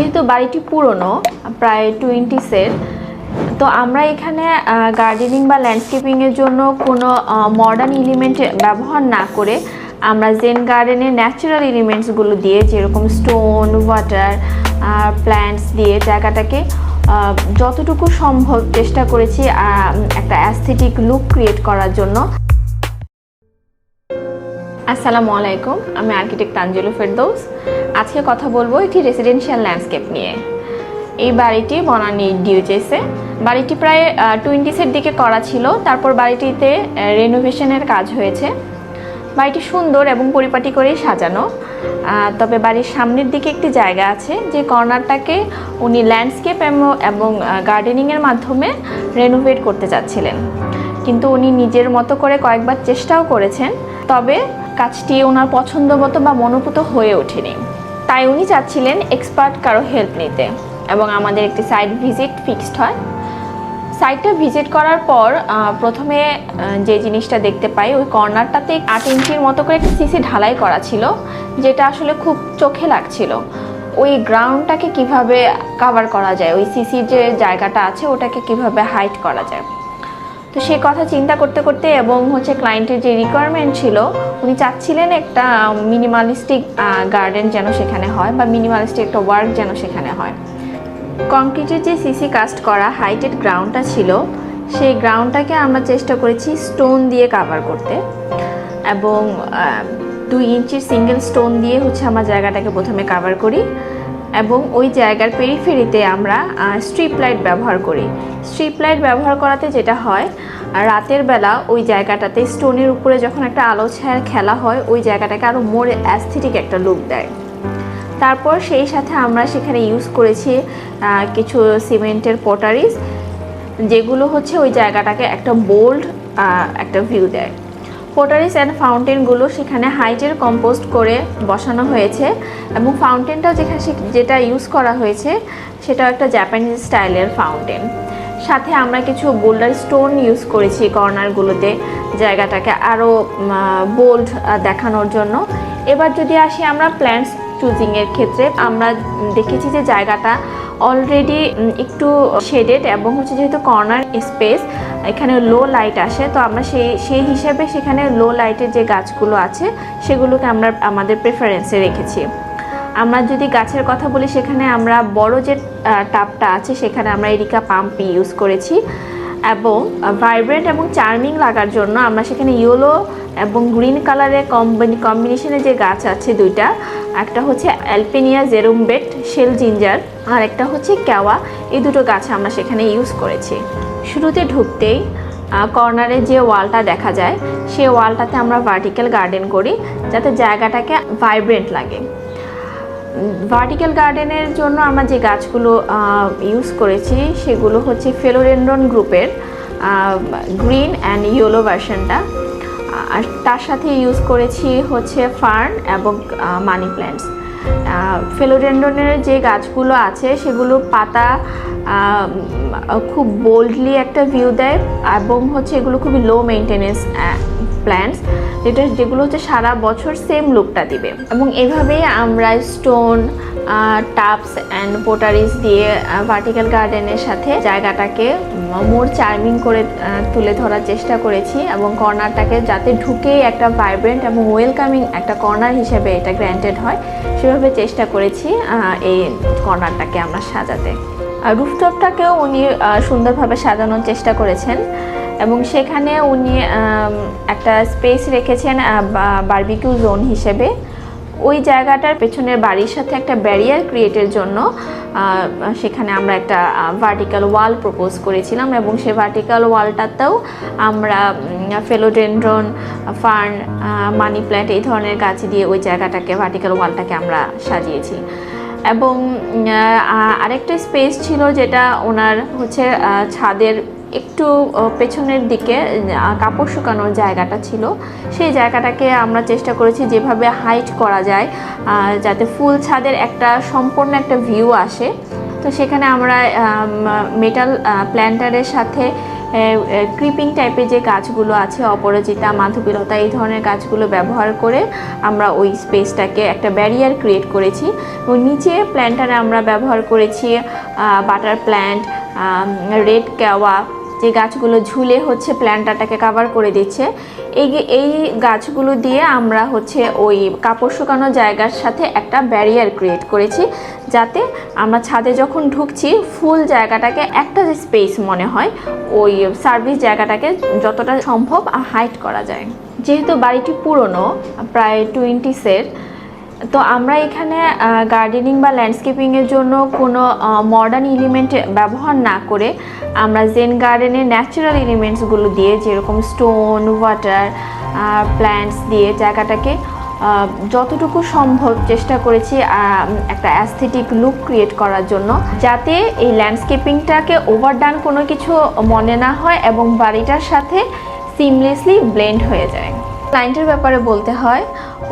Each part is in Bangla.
যেহেতু বাড়িটি পুরনো, প্রায় টোয়েন্টিসের তো আমরা এখানে গার্ডেনিং বা ল্যান্ডস্কেপিংয়ের জন্য কোনো মডার্ন এলিমেন্ট ব্যবহার না করে আমরা জেন গার্ডেনে ন্যাচারাল এলিমেন্টসগুলো দিয়ে যেরকম স্টোন ওয়াটার প্ল্যান্টস দিয়ে জায়গাটাকে যতটুকু সম্ভব চেষ্টা করেছি একটা অ্যাস্থেটিক লুক ক্রিয়েট করার জন্য। আসসালামু আলাইকুম, আমি আর্কিটেক্ট তানজিলু ফেরদৌস। আজকে কথা বলব একটি রেসিডেন্সিয়াল ল্যান্ডস্কেপ নিয়ে। এই বাড়িটি বনানী ডিউজেসে বাড়িটি প্রায় টোয়েন্টিসের দিকে করা ছিল। তারপর বাড়িটিতে রেনোভেশনের কাজ হয়েছে। বাড়িটি সুন্দর এবং পরিপাটি করেই সাজানো। তবে বাড়ির সামনের দিকে একটি জায়গা আছে, যে কর্নারটাকে উনি ল্যান্ডস্কেপ এবং- এবং গার্ডেনিংয়ের মাধ্যমে রেনোভেট করতে চাচ্ছিলেন। কিন্তু উনি নিজের মতো করে কয়েকবার চেষ্টাও করেছেন, তবে কাজটি ওনার পছন্দ মতো বা মনোপুত হয়ে ওঠেনি। তাই উনি চাচ্ছিলেন এক্সপার্ট কারও হেল্প নিতে এবং আমাদের একটি সাইট ভিজিট ফিক্সড হয়। সাইটটা ভিজিট করার পর প্রথমে যে জিনিসটা দেখতে পাই, ওই কর্নারটাতে আট ইঞ্চির মতো করে একটা সিসি ঢালাই করা ছিল, যেটা আসলে খুব চোখে লাগছিল। ওই গ্রাউন্ডটাকে কীভাবে কাভার করা যায়? ওই সিসির যে জায়গাটা আছে, ওটাকে কীভাবে হাইট করা যায়? তো সেই কথা চিন্তা করতে করতে এবং হচ্ছে ক্লায়েন্টের যে রিকোয়ারমেন্ট ছিল, উনি চাচ্ছিলেন একটা মিনিমালিস্টিক গার্ডেন যেন সেখানে হয় বা মিনিমালিস্টিক একটা ওয়ার্ক যেন সেখানে হয়। কংক্রিটের যে সিসি কাস্ট করা হাইটেড গ্রাউন্ডটা ছিল, সেই গ্রাউন্ডটাকে আমরা চেষ্টা করেছি স্টোন দিয়ে কাভার করতে এবং দুই ইঞ্চির সিঙ্গেল স্টোন দিয়ে হচ্ছে আমার জায়গাটাকে প্রথমে কাভার করি। এবং ওই জায়গার পেরিফেরিতে আমরা স্ট্রিপ লাইট ব্যবহার করি। স্ট্রিপ লাইট ব্যবহার করাতে যেটা হয়, রাতের বেলা ওই জায়গাটাতে স্টোনের উপরে যখন একটা আলো ছায়ার খেলা হয়, ওই জায়গাটাকে আরও মোর অ্যাস্থেটিক একটা লুক দেয়। তারপর সেই সাথে আমরা সেখানে ইউজ করেছি কিছু সিমেন্টের পটারিজ যেগুলো হচ্ছে ওই জায়গাটাকে একটা বোল্ড একটা ভিউ দেয়। পোটারিস অ্যান্ড ফাউন্টেনগুলো সেখানে হাইটের কম্পোস্ট করে বসানো হয়েছে এবং ফাউন্টেনটা যেখানে যেটা ইউজ করা হয়েছে সেটা একটা জাপানিজ স্টাইলের ফাউন্টেন সাথে আমরা কিছু বোল্ডার স্টোন ইউজ করেছি কর্নারগুলোতে জায়গাটাকে আরও বোল্ড দেখানোর জন্য। এবার যদি আসি আমরা প্ল্যান্টস চুজিংয়ের ক্ষেত্রে, আমরা দেখেছি যে জায়গাটা অলরেডি একটু শেডেড এবং হচ্ছে যেহেতু কর্নার স্পেস এখানে লো লাইট আসে, তো আমরা সেই সেই হিসাবে সেখানে লো লাইটের যে গাছগুলো আছে, সেগুলোকে আমরা আমাদের প্রেফারেন্সে রেখেছি। আমরা যদি গাছের কথা বলি, সেখানে আমরা বড় যে টাপটা আছে, সেখানে আমরা এরিকা পাম্প ইউজ করেছি। এবং ভাইব্রেন্ট এবং চার্মিং লাগার জন্য আমরা সেখানে ইয়েলো এবং গ্রিন কালারের কম্বিনেশনে যে গাছ আছে দুইটা, একটা হচ্ছে অ্যালপেনিয়া জেরুমবেট শেল জিঞ্জার, আর একটা হচ্ছে ক্যাওয়া। এই দুটো গাছ আমরা সেখানে ইউজ করেছি। শুরুতে ঢুকতেই কর্নারে যে ওয়ালটা দেখা যায়, সেই ওয়ালটাতে আমরা ভার্টিক্যাল গার্ডেন করি, যাতে জায়গাটাকে ভাইব্রেন্ট লাগে। ভার্টিক্যাল গার্ডেনের জন্য আমরা যে গাছগুলো ইউজ করেছি, সেগুলো হচ্ছে ফেলোরেন্ডন গ্রুপের গ্রিন অ্যান্ড ইয়েলো ভার্সনটা আর তার সাথে ইউজ করেছি হচ্ছে ফার্ন এবং মানি প্ল্যান্টস। ফেলোডেন্ডনের যে গাছগুলো আছে, সেগুলো পাতা খুব বোল্ডলি একটা ভিউ দেয় এবং হচ্ছে এগুলো খুবই লো মেনটেনেন্স প্ল্যান্টস যেটা, যেগুলো হচ্ছে সারা বছর সেম লুকটা দিবে। এবং এভাবেই আমরা স্টোন টাপস অ্যান্ড পোটারিস দিয়ে ভার্টিক্যাল গার্ডেনের সাথে জায়গাটাকে মোর চার্মিং করে তুলে ধরার চেষ্টা করেছি এবং কর্নারটাকে যাতে ঢুকেই একটা ভাইব্রেন্ট এবং ওয়েলকামিং একটা কর্নার হিসেবে এটা গ্র্যান্টেড হয়, সেভাবে চেষ্টা করেছি এই কর্নারটাকে আমরা সাজাতে। রুফটপটাকেও উনি সুন্দরভাবে সাজানোর চেষ্টা করেছেন এবং সেখানে উনি একটা স্পেস রেখেছেন বারবিকিউ জোন হিসেবে। ওই জায়গাটার পেছনের বাড়ির সাথে একটা ব্যারিয়ার ক্রিয়েটের জন্য সেখানে আমরা একটা ভার্টিক্যাল ওয়াল প্রপোজ করেছিলাম এবং সেই ভার্টিক্যাল ওয়ালটাতেও আমরা ফেলোডেন্ড্রন ফার্ন মানি প্ল্যান্ট এই ধরনের গাছ দিয়ে ওই জায়গাটাকে ভার্টিক্যাল ওয়ালটাকে আমরা সাজিয়েছি। এবং আরেকটা স্পেস ছিল যেটা ওনার হচ্ছে ছাদের একটু পেছনের দিকে কাপড় শুকানোর জায়গাটা ছিল। সেই জায়গাটাকে আমরা চেষ্টা করেছি যেভাবে হাইট করা যায় যাতে ফুল ছাদের একটা সম্পূর্ণ একটা ভিউ আসে। তো সেখানে আমরা মেটাল প্ল্যান্টারের সাথে ক্রিপিং টাইপের যে গাছগুলো আছে, অপরাজিতা, মাধবীলতা, এই ধরনের গাছগুলো ব্যবহার করে আমরা ওই স্পেসটাকে একটা ব্যারিয়ার ক্রিয়েট করেছি। এবং নিচে প্ল্যান্টারে আমরা ব্যবহার করেছি বাটার প্ল্যান্ট রেড ক্যাওয়া যে গাছগুলো ঝুলে হচ্ছে প্ল্যান্টারটাকে কাভার করে দিচ্ছে, এই এই গাছগুলো দিয়ে আমরা হচ্ছে ওই কাপড় শুকানো জায়গার সাথে একটা ব্যারিয়ার ক্রিয়েট করেছি, যাতে আমরা ছাদে যখন ঢুকছি, ফুল জায়গাটাকে একটা যে স্পেস মনে হয়, ওই সার্ভিস জায়গাটাকে যতটা সম্ভব হাইট করা যায়। যেহেতু বাড়িটি পুরনো, প্রায় টোয়েন্টিসের তো আমরা এখানে গার্ডেনিং বা ল্যান্ডস্কেপিংয়ের জন্য কোনো মডার্ন এলিমেন্ট ব্যবহার না করে আমরা জেন গার্ডেনের ন্যাচারাল এলিমেন্টসগুলো দিয়ে যেরকম স্টোন ওয়াটার প্ল্যান্টস দিয়ে জায়গাটাকে যতটুকু সম্ভব চেষ্টা করেছি একটা অ্যাস্থেটিক লুক ক্রিয়েট করার জন্য, যাতে এই ল্যান্ডস্কেপিংটাকে ওভারডান কোনো কিছু মনে না হয় এবং বাড়িটার সাথে সিমলেসলি ব্লেন্ড হয়ে যায়। ক্লায়েন্টের ব্যাপারে বলতে হয়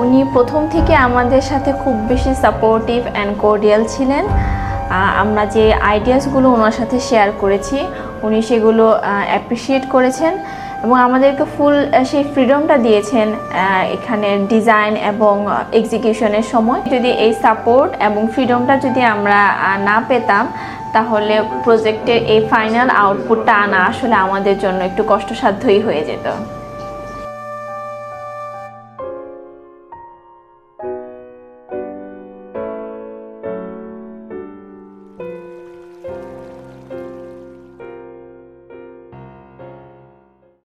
উনি প্রথম থেকে আমাদের সাথে খুব বেশি সাপোর্টিভ অ্যান্ড কোর্ডিয়াল ছিলেন। আমরা যে আইডিয়াসগুলো ওনার সাথে শেয়ার করেছি, উনি সেগুলো অ্যাপ্রিসিয়েট করেছেন এবং আমাদেরকে ফুল সেই ফ্রিডমটা দিয়েছেন এখানে ডিজাইন এবং এক্সিকিউশনের সময়। যদি এই সাপোর্ট এবং ফ্রিডমটা যদি আমরা না পেতাম, তাহলে প্রজেক্টের এই ফাইনাল আউটপুটটা আনা আসলে আমাদের জন্য একটু কষ্টসাধ্যই হয়ে যেত।